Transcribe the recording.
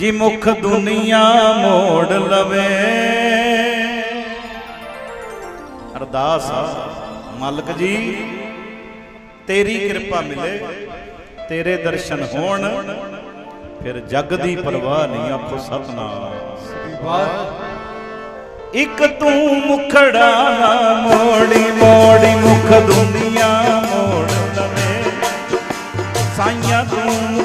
ਜੀ ਮੁਖ ਦੁਨੀਆ ਮੋੜ ਲਵੇ। ਅਰਦਾਸ ਮਾਲਕ ਜੀ, ਤੇਰੀ ਕਿਰਪਾ ਮਿਲੇ, ਤੇਰੇ ਦਰਸ਼ਨ ਹੋਣ, ਫਿਰ ਜਗ ਦੀ ਪਰਵਾਹ ਨਹੀਂ ਆਖੋ ਸਤਨਾਮ। ਇੱਕ ਤੂੰ ਮੁਖੜਾ ਮੋੜੀ ਮੋੜੀ ਮੁਖ ਦੁਨੀਆ ਮੋੜ ਲਵੇ। ਸਾਈਆਂ ਤੂੰ